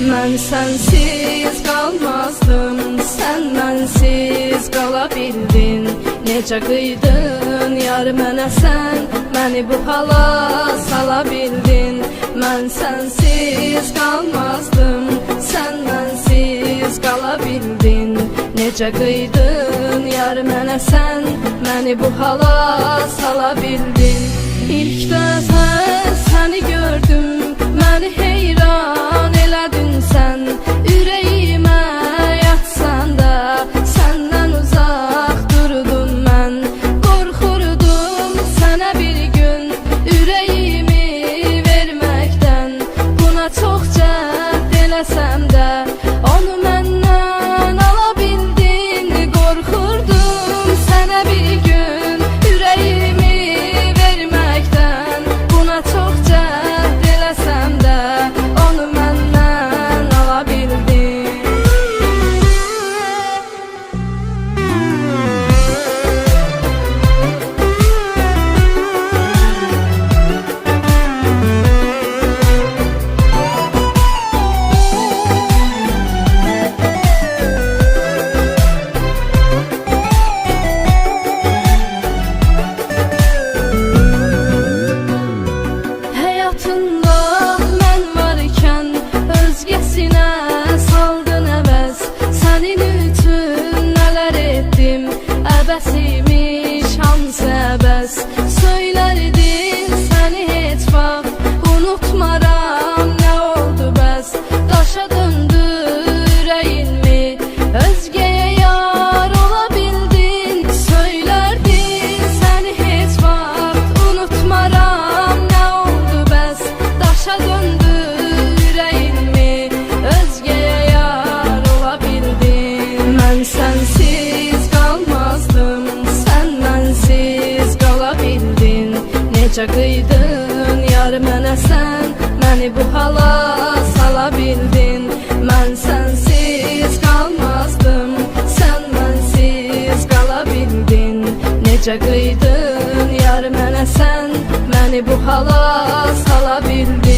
Ben sensiz kalmazdım Sen bensiz kalabildin. Necə qıydın yar mənə sən Məni bu hala sala bildin Mən sensiz kalmazdım Sen bensiz kalabildin. Necə qıydın yar mənə sən Məni bu hala sala tivesse Çıxıydın yar mənə sən Məni bu hala sala bildin Mən sənsiz qalmazdım Sən mənsiz qala bildin Necə qıydın yar mənə sən Məni bu hala sala bildin